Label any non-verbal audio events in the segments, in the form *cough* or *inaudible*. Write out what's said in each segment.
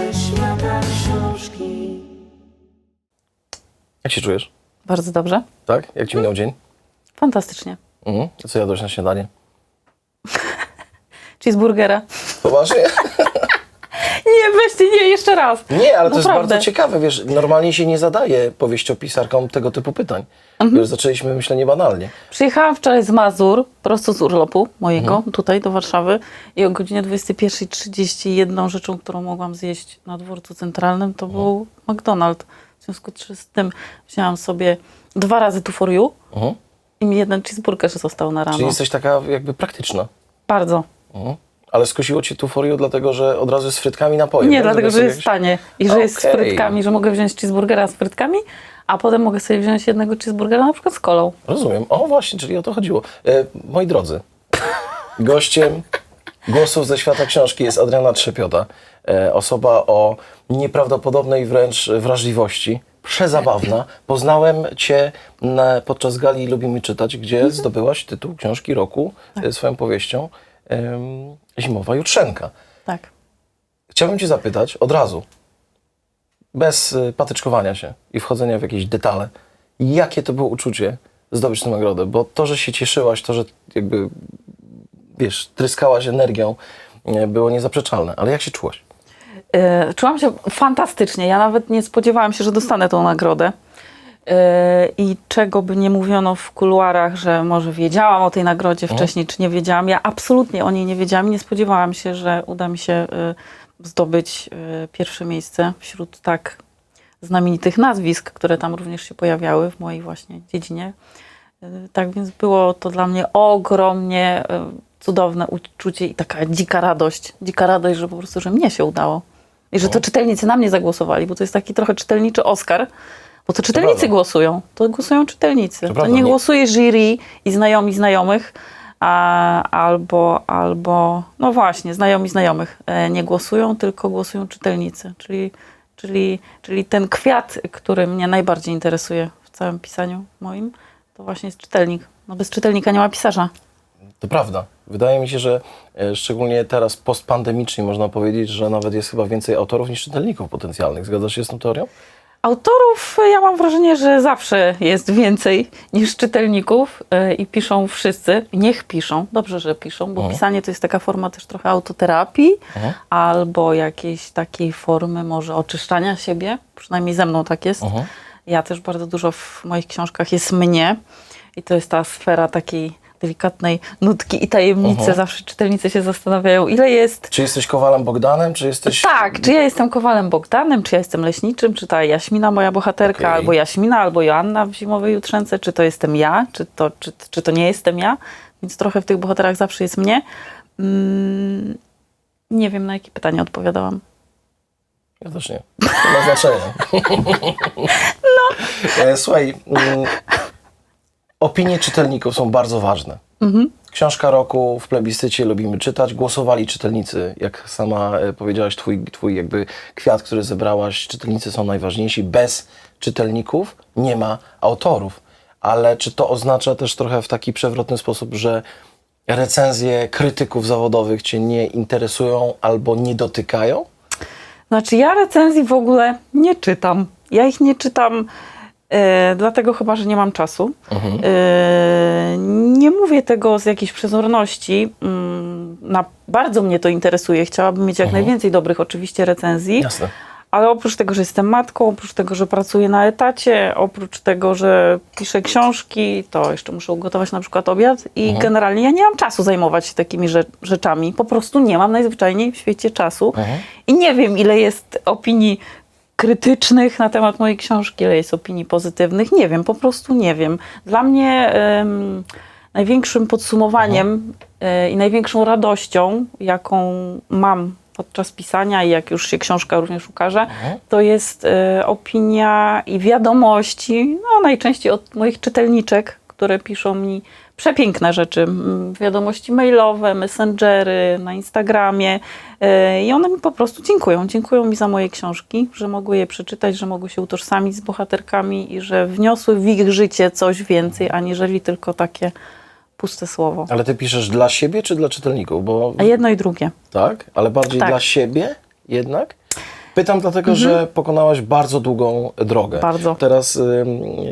ze świata książki. Jak się czujesz? Bardzo dobrze. Tak? Jak ci minął dzień? Fantastycznie. Mhm. A Co jadłeś na śniadanie? *laughs* Cheeseburgera. Poważnie? *laughs* Nie, weźcie, nie, jeszcze raz. Nie, ale to jest Naprawdę. bardzo ciekawe, wiesz, normalnie się nie zadaje powieściopisarkom tego typu pytań. Mhm. Już zaczęliśmy myślenie banalnie. Przyjechałam wczoraj z Mazur, prosto z urlopu mojego, Mhm. tutaj do Warszawy i o godzinie 21.30 jedną rzeczą, którą mogłam zjeść na dworcu centralnym, to był McDonald's. W związku z tym wzięłam sobie dwa razy tu for you Mhm. i mi jeden cheeseburger został na rano. Czyli jesteś taka jakby praktyczna. Bardzo. Mhm. Ale skusiło cię tu for you, dlatego że od razu z frytkami napojem. Nie, tak? dlatego, że jest jakieś- tanie i że jest z frytkami, że mogę wziąć cheeseburgera z frytkami, a potem mogę sobie wziąć jednego cheeseburgera na przykład z kolą. Rozumiem. O właśnie, czyli o to chodziło. E, moi drodzy, gościem głosów ze świata książki jest Adriana Trzepiota. E, osoba o nieprawdopodobnej wręcz wrażliwości. Przezabawna. Poznałem Cię na, podczas gali Lubimy Czytać, gdzie zdobyłaś tytuł książki roku Tak. e, swoją powieścią Zimowa Jutrzenka. Tak. Chciałbym Cię zapytać od razu, bez y, patyczkowania się i wchodzenia w jakieś detale, jakie to było uczucie zdobyć tę nagrodę? Bo to, że się cieszyłaś, to, że jakby, wiesz, tryskałaś energią, y, było niezaprzeczalne. Ale jak się czułaś? E, Czułam się fantastycznie. Ja nawet nie spodziewałam się, że dostanę tą nagrodę. E, I czego by nie mówiono w kuluarach, że może wiedziałam o tej nagrodzie wcześniej, czy nie wiedziałam. Ja absolutnie o niej nie wiedziałam. i Nie spodziewałam się, że uda mi się e, zdobyć e, pierwsze miejsce wśród tak znamienitych nazwisk, które tam również się pojawiały w mojej właśnie dziedzinie. Tak więc było to dla mnie ogromnie cudowne uczucie i taka dzika radość. Dzika radość, że po prostu, że mnie się udało. I że to czytelnicy na mnie zagłosowali, bo to jest taki trochę czytelniczy Oscar, bo to czytelnicy prawda. głosują. To głosują czytelnicy. To, prawda, nie nie- głosuje jury i znajomi znajomych, a, albo, albo, no właśnie, znajomi znajomych e, nie głosują, tylko głosują czytelnicy. Czyli, czyli, czyli ten kwiat, który mnie najbardziej interesuje w całym pisaniu moim, to właśnie jest czytelnik. No bez czytelnika nie ma pisarza. To prawda. Wydaje mi się, że e, szczególnie teraz postpandemicznie można powiedzieć, że nawet jest chyba więcej autorów niż czytelników potencjalnych. Zgadzasz się z tą teorią? Autorów ja mam wrażenie, że zawsze jest więcej niż czytelników e, i piszą wszyscy. Niech piszą, dobrze, że piszą, bo pisanie to jest taka forma też trochę autoterapii albo jakiejś takiej formy może oczyszczania siebie. Przynajmniej ze mną tak jest. Ja też bardzo dużo w moich książkach jest mnie i to jest ta sfera takiej delikatnej nutki i tajemnicy. Zawsze czytelnicy się zastanawiają, ile jest Czy jesteś Kowalem Bogdanem, czy jesteś... tak, czy ja jestem Kowalem Bogdanem, czy ja jestem Leśniczym, czy ta Jaśmina, moja bohaterka, Okej. albo Jaśmina, albo Joanna w Zimowej Jutrzence, czy to jestem ja, czy to, czy, czy to nie jestem ja. Więc trochę w tych bohaterach zawsze jest mnie. Mm, nie wiem, na jakie pytanie odpowiadałam. Ja też nie. Nie ma znaczenia. *laughs* No. Słuchaj, mm, opinie czytelników są bardzo ważne. Książka roku w plebiscycie lubimy czytać. Głosowali czytelnicy, jak sama e, powiedziałaś, twój, twój jakby kwiat, który zebrałaś. Czytelnicy są najważniejsi. Bez czytelników nie ma autorów. Ale czy to oznacza też trochę w taki przewrotny sposób, że recenzje krytyków zawodowych cię nie interesują albo nie dotykają? Znaczy, ja recenzji w ogóle nie czytam. Ja ich nie czytam, e, dlatego chyba, że nie mam czasu. E, nie mówię tego z jakiejś przezorności. Mm, na, bardzo mnie to interesuje. Chciałabym mieć jak najwięcej dobrych, oczywiście, recenzji. Jasne. Ale oprócz tego, że jestem matką, oprócz tego, że pracuję na etacie, oprócz tego, że piszę książki, to jeszcze muszę ugotować na przykład obiad i generalnie ja nie mam czasu zajmować się takimi rze- rzeczami. Po prostu nie mam najzwyczajniej w świecie czasu i nie wiem, ile jest opinii krytycznych na temat mojej książki, ile jest opinii pozytywnych. Nie wiem, po prostu nie wiem. Dla mnie największym podsumowaniem e, i największą radością, jaką mam podczas pisania i jak już się książka również ukaże, to jest e, opinia i wiadomości, no najczęściej od moich czytelniczek, które piszą mi przepiękne rzeczy, wiadomości mailowe, messengery, na Instagramie e, i one mi po prostu dziękują. Dziękują mi za moje książki, że mogły je przeczytać, że mogły się utożsamić z bohaterkami i że wniosły w ich życie coś więcej, aniżeli tylko takie puste słowo. Ale ty piszesz dla siebie czy dla czytelników? Bo A jedno i drugie. tak, ale bardziej Tak. dla siebie jednak? Pytam dlatego, że pokonałaś bardzo długą drogę. Mhm. Bardzo. Teraz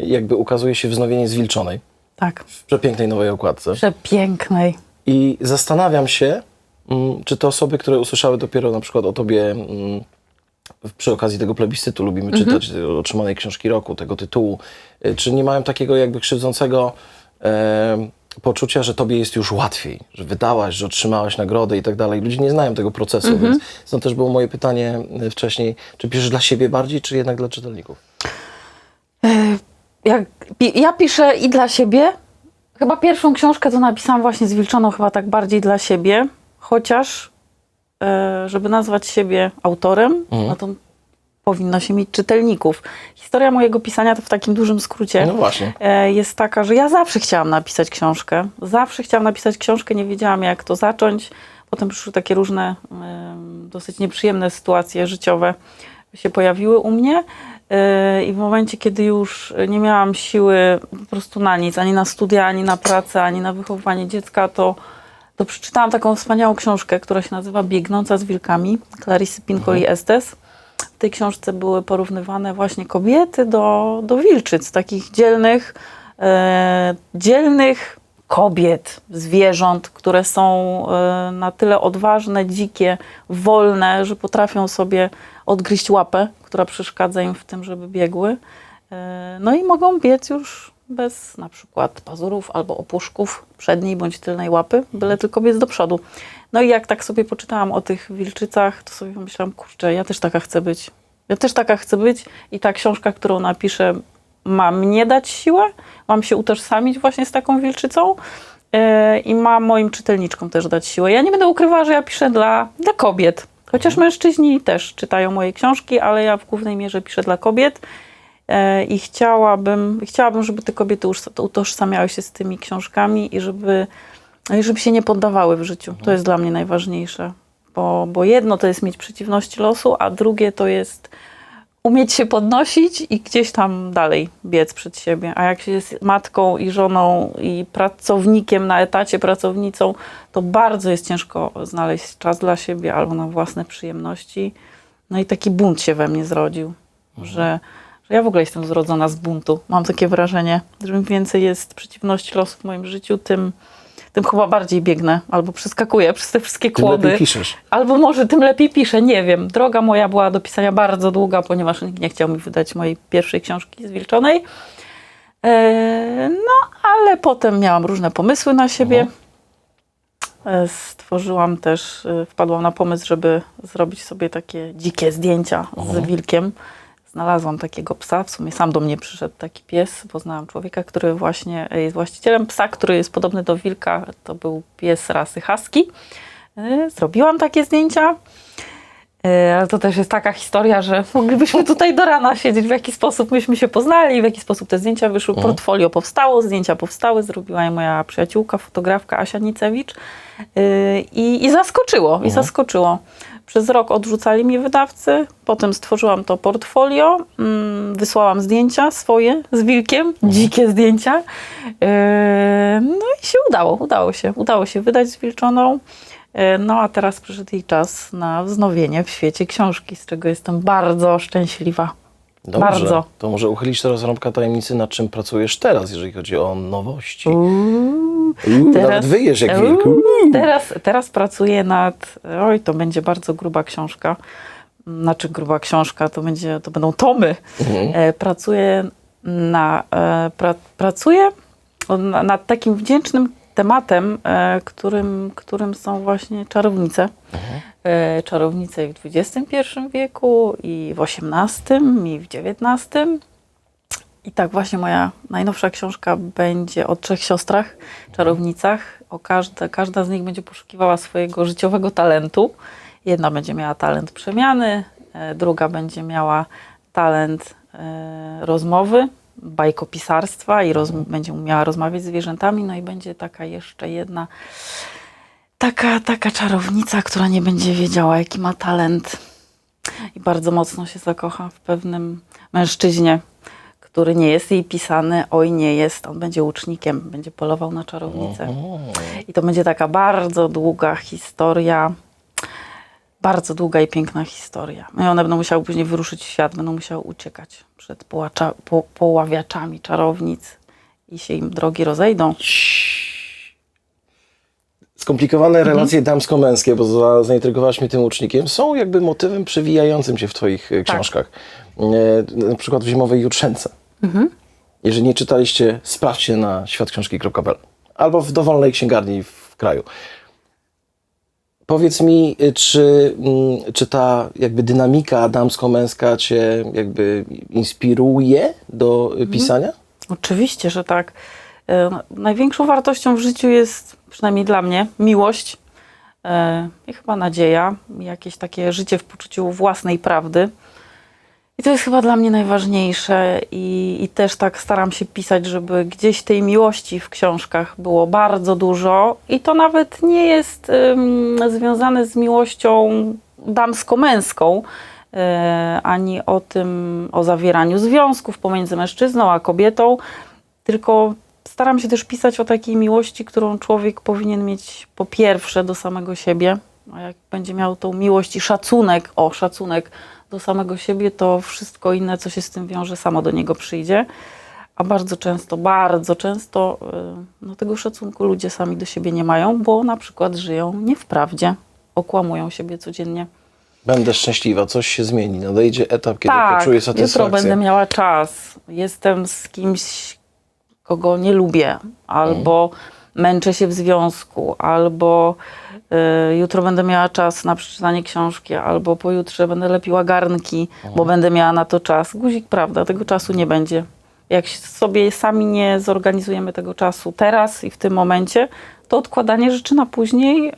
jakby ukazuje się wznowienie Zwilczonej Tak. w przepięknej nowej okładce. Przepięknej. I zastanawiam się, mm, czy te osoby, które usłyszały dopiero na przykład o tobie mm, przy okazji tego plebiscytu, lubimy czytać tej otrzymanej książki roku, tego tytułu, y, czy nie mają takiego jakby krzywdzącego e, poczucia, że tobie jest już łatwiej, że wydałaś, że otrzymałaś nagrodę i tak dalej. Ludzie nie znają tego procesu, więc stąd też było moje pytanie y, wcześniej, czy piszesz dla siebie bardziej, czy jednak dla czytelników? Jak, pi- ja piszę i dla siebie. Chyba pierwszą książkę to napisałam właśnie z Wilczoną, chyba tak bardziej dla siebie. Chociaż, e, żeby nazwać siebie autorem, no to powinno się mieć czytelników. Historia mojego pisania to w takim dużym skrócie No właśnie. e, jest taka, że ja zawsze chciałam napisać książkę. Zawsze chciałam napisać książkę, nie wiedziałam jak to zacząć. Potem przyszły takie różne dosyć nieprzyjemne sytuacje życiowe się pojawiły u mnie. E, I w momencie, kiedy już nie miałam siły po prostu na nic, ani na studia, ani na pracę, ani na wychowywanie dziecka, to, to przeczytałam taką wspaniałą książkę, która się nazywa Biegnąca z wilkami, Clarisy Pincoli Estes. W tej książce były porównywane właśnie kobiety do, do wilczyc, takich dzielnych, e, dzielnych kobiet, zwierząt, które są e, na tyle odważne, dzikie, wolne, że potrafią sobie odgryźć łapę, która przeszkadza im w tym, żeby biegły. E, no i mogą biec już bez na przykład pazurów albo opuszków przedniej bądź tylnej łapy, byle tylko biec do przodu. No i jak tak sobie poczytałam o tych wilczycach, to sobie pomyślałam, kurczę, ja też taka chcę być. Ja też taka chcę być i ta książka, którą napiszę, ma mnie dać siłę, mam się utożsamić właśnie z taką wilczycą yy, i ma moim czytelniczkom też dać siłę. Ja nie będę ukrywała, że ja piszę dla, dla kobiet. Chociaż mężczyźni też czytają moje książki, ale ja w głównej mierze piszę dla kobiet. E, I chciałabym, chciałabym, żeby te kobiety już utożsamiały się z tymi książkami i żeby, no i żeby się nie poddawały w życiu. To jest dla mnie najważniejsze. Bo, bo jedno to jest mieć przeciwności losu, a drugie to jest umieć się podnosić i gdzieś tam dalej biec przed siebie. A jak się jest matką i żoną i pracownikiem na etacie, pracownicą, to bardzo jest ciężko znaleźć czas dla siebie albo na własne przyjemności. No i taki bunt się we mnie zrodził, że, że ja w ogóle jestem zrodzona z buntu. Mam takie wrażenie, że im więcej jest przeciwności losu w moim życiu, tym, tym chyba bardziej biegnę albo przeskakuję przez te wszystkie Tym kłody. lepiej piszesz. Albo może tym lepiej piszę, nie wiem. Droga moja była do pisania bardzo długa, ponieważ nikt nie chciał mi wydać mojej pierwszej książki zwilczonej. E, no, ale potem miałam różne pomysły na siebie. E, Stworzyłam też, e, wpadłam na pomysł, żeby zrobić sobie takie dzikie zdjęcia z wilkiem. Znalazłam takiego psa, w sumie sam do mnie przyszedł taki pies. Poznałam człowieka, który właśnie jest właścicielem psa, który jest podobny do wilka. To był pies rasy husky. E, Zrobiłam takie zdjęcia. E, Ale to też jest taka historia, że *laughs* moglibyśmy tutaj do rana siedzieć, w jaki sposób myśmy się poznali, w jaki sposób te zdjęcia wyszły. Portfolio powstało, zdjęcia powstały, zrobiła je moja przyjaciółka, fotografka Asia Nicewicz E, i, i zaskoczyło, i zaskoczyło. Przez rok odrzucali mnie wydawcy, potem stworzyłam to portfolio, mm, wysłałam zdjęcia swoje z wilkiem, dzikie zdjęcia. E, No i się udało, udało się, udało się wydać zwilczoną. E, No a teraz przyszedł jej czas na wznowienie w świecie książki, z czego jestem bardzo szczęśliwa. Dobrze. Bardzo. To może uchylić teraz rąbka tajemnicy, nad czym pracujesz teraz, jeżeli chodzi o nowości. Uuu, Uuu, nawet wyjesz jak wilk. Uuu, Teraz, teraz pracuję nad. Oj, to będzie bardzo gruba książka. Znaczy, gruba książka, to, będzie, to będą tomy. E, pracuję, na, e, pra, pracuję na, nad takim wdzięcznym tematem, e, którym, którym są właśnie czarownice. E, czarownice w XXI wieku, i w XVIII, i w XIX. I tak właśnie moja najnowsza książka będzie o trzech siostrach, czarownicach. O każde, każda z nich będzie poszukiwała swojego życiowego talentu. Jedna będzie miała talent przemiany, e, druga będzie miała talent rozmowy, bajkopisarstwa i roz, będzie umiała rozmawiać z zwierzętami. No i będzie taka jeszcze jedna taka, taka czarownica, która nie będzie wiedziała, jaki ma talent i bardzo mocno się zakocha w pewnym mężczyźnie, który nie jest jej pisany, oj nie jest, on będzie łucznikiem, będzie polował na czarownicę. I to będzie taka bardzo długa historia, bardzo długa i piękna historia. No i one będą musiały później wyruszyć w świat, będą musiały uciekać przed połacza, po, poławiaczami czarownic i się im drogi rozejdą. Skomplikowane Mhm. relacje damsko-męskie, bo za, zaintrygowałaś mnie tym łucznikiem, są jakby motywem przewijającym się w Twoich e, Tak. książkach. E, na przykład w Zimowej Jutrzence. Mhm. Jeżeli nie czytaliście, sprawdźcie na światksiążki.pl albo w dowolnej księgarni w kraju. Powiedz mi, y, czy, mm, czy ta jakby dynamika damsko-męska Cię jakby inspiruje do Mhm. y, pisania? Oczywiście, że tak. E, Największą wartością w życiu jest, przynajmniej dla mnie, miłość e, i chyba nadzieja, jakieś takie życie w poczuciu własnej prawdy. I to jest chyba dla mnie najważniejsze i, i też tak staram się pisać, żeby gdzieś tej miłości w książkach było bardzo dużo. I to nawet nie jest ym, związane z miłością damsko-męską, e, ani o tym, o zawieraniu związków pomiędzy mężczyzną a kobietą, tylko staram się też pisać o takiej miłości, którą człowiek powinien mieć po pierwsze do samego siebie, a jak będzie miał tą miłość i szacunek, o szacunek do samego siebie, to wszystko inne, co się z tym wiąże, samo do niego przyjdzie. A bardzo często, bardzo często y, no, tego szacunku ludzie sami do siebie nie mają, bo na przykład żyją nie w prawdzie, okłamują siebie codziennie. Będę szczęśliwa, coś się zmieni, nadejdzie etap, kiedy tak, poczuję jutro satysfakcję. będę miała czas. Jestem z kimś, kogo nie lubię, albo męczę się w związku, albo y, jutro będę miała czas na przeczytanie książki, albo pojutrze będę lepiła garnki, bo będę miała na to czas. Guzik, prawda, tego czasu nie będzie. Jak sobie sami nie zorganizujemy tego czasu teraz i w tym momencie, to odkładanie rzeczy na później y,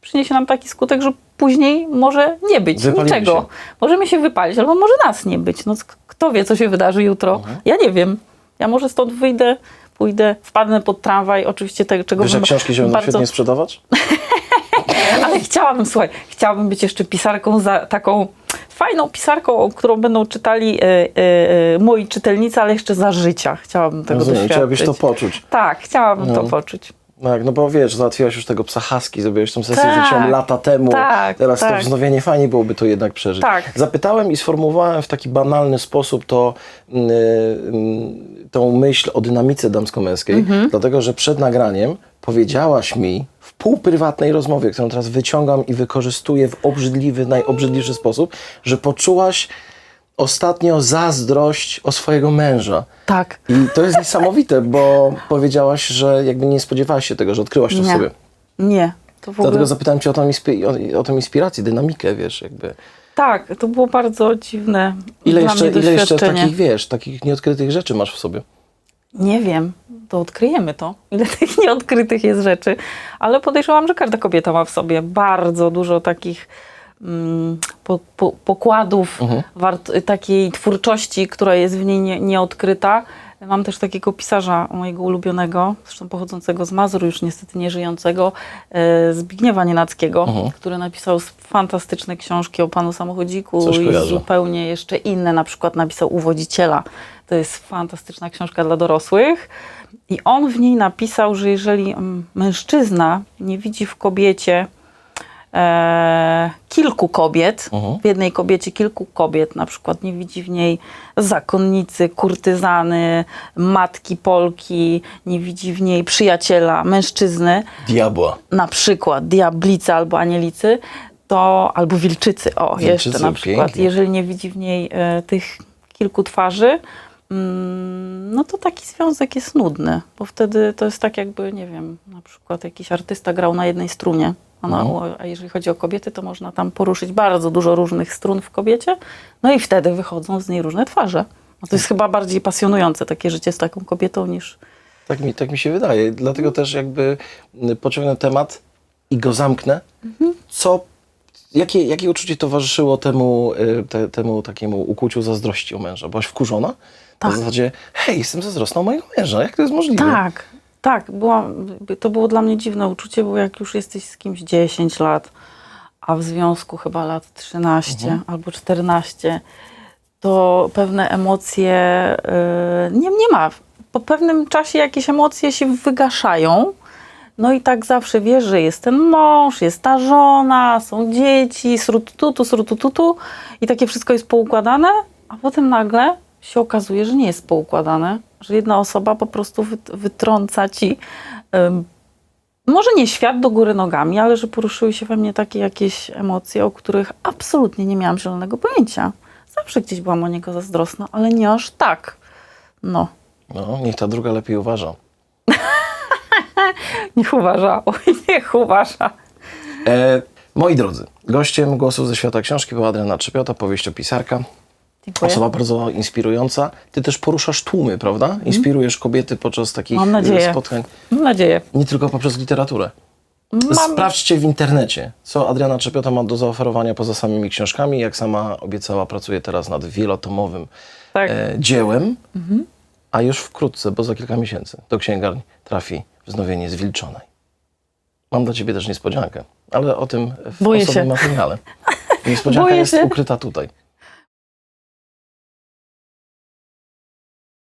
przyniesie nam taki skutek, że później może nie być Wypalimy niczego. się. Możemy się wypalić, albo może nas nie być. No, kto wie, co się wydarzy jutro? Mhm. Ja nie wiem. Ja może stąd wyjdę, pójdę, wpadnę pod tramwaj, oczywiście tego, czego Wiesz, książki się będą bardzo... świetnie sprzedawać? *laughs* Ale chciałabym, słuchaj, chciałabym być jeszcze pisarką za taką fajną pisarką, którą będą czytali e, e, moi czytelnicy, ale jeszcze za życia. Chciałabym tego Rozumiem, doświadczyć. chciałabyś to poczuć. Tak, chciałabym No. to poczuć. Tak, no bo wiesz, załatwiłaś już tego psa husky, zrobiłeś tą sesję Tak, życiem lata temu. tak, Teraz to tak. wznowienie fajnie byłoby to jednak przeżyć. Tak. Zapytałem i sformułowałem w taki banalny sposób to, yy, tą myśl o dynamice damsko-męskiej, Mhm. dlatego że przed nagraniem powiedziałaś mi w półprywatnej rozmowie, którą teraz wyciągam i wykorzystuję w obrzydliwy, najobrzydliwszy sposób, że poczułaś ostatnio zazdrość o swojego męża. Tak. I to jest niesamowite, bo powiedziałaś, że jakby nie spodziewałaś się tego, że odkryłaś to w Nie. sobie. Nie. To w ogóle... Dlatego zapytałem cię o tą, inspi- o, o tą inspirację, dynamikę, wiesz, jakby. Tak, to było bardzo dziwne Ile jeszcze, ile jeszcze takich, wiesz, takich nieodkrytych rzeczy masz w sobie? Nie wiem, to odkryjemy to, *laughs* ile tych nieodkrytych jest rzeczy, ale podejrzewam, że każda kobieta ma w sobie bardzo dużo takich po, po, pokładów wart, takiej twórczości, która jest w niej nie, nieodkryta. Mam też takiego pisarza mojego ulubionego, zresztą pochodzącego z Mazur, już niestety nieżyjącego, e, Zbigniewa Nienackiego, który napisał fantastyczne książki o panu samochodziku Coś i kojarzę. zupełnie jeszcze inne, na przykład napisał Uwodziciela. To jest fantastyczna książka dla dorosłych. I on w niej napisał, że jeżeli mm, mężczyzna nie widzi w kobiecie e, kilku kobiet, w jednej kobiecie kilku kobiet, na przykład. Nie widzi w niej zakonnicy, kurtyzany, matki Polki, nie widzi w niej przyjaciela, mężczyzny, Diabła. na przykład diablicy albo anielicy, to albo wilczycy, o Wilczycy, jeszcze na przykład, pięknie. jeżeli nie widzi w niej e, tych kilku twarzy, mm, no to taki związek jest nudny, bo wtedy to jest tak jakby, nie wiem, na przykład jakiś artysta grał na jednej strunie, a, na, a jeżeli chodzi o kobiety, to można tam poruszyć bardzo dużo różnych strun w kobiecie, no i wtedy wychodzą z niej różne twarze. No to jest chyba bardziej pasjonujące takie życie z taką kobietą niż... Tak mi, tak mi się wydaje. Dlatego też jakby y, pociągnę temat i go zamknę. Co, jakie, jakie uczucie towarzyszyło temu, y, te, temu takiemu ukłuciu zazdrości o męża? Byłaś wkurzona? Tak. Na zasadzie, hej, jestem zazdrosna o mojego męża. Jak to jest możliwe? Tak, tak. Była, to było dla mnie dziwne uczucie, bo jak już jesteś z kimś 10 lat, a w związku chyba lat 13 albo 14, to pewne emocje y, nie, nie ma. Po pewnym czasie jakieś emocje się wygaszają. No i tak zawsze wiesz, że jest ten mąż, jest ta żona, są dzieci, srutututu, srutututu i takie wszystko jest poukładane, a potem nagle się okazuje, że nie jest poukładane, że jedna osoba po prostu wyt- wytrąca ci może nie świat do góry nogami, ale że poruszyły się we mnie takie jakieś emocje, o których absolutnie nie miałam zielonego pojęcia. Zawsze gdzieś byłam o niego zazdrosna, ale nie aż tak. No, No, niech ta druga lepiej uważa. *laughs* niech uważa, oj, niech uważa. E, moi drodzy, gościem Głosów ze Świata Książki była Adriana Trzepiota, powieściopisarka. Dziękuję. Osoba bardzo inspirująca. Ty też poruszasz tłumy, prawda? Inspirujesz kobiety podczas takich Mam nadzieję. e, spotkań. Mam nadzieję. Nie tylko poprzez literaturę. Mam, Sprawdźcie w internecie, co Adriana Trzepiota ma do zaoferowania poza samymi książkami. Jak sama obiecała, pracuje teraz nad wielotomowym tak, e, dziełem, a już wkrótce, bo za kilka miesięcy, do księgarni trafi wznowienie Zwilczonej. Mam dla ciebie też niespodziankę, ale o tym w Boję osobnym się. materiale. *laughs* Niespodzianka Boję jest się. ukryta tutaj.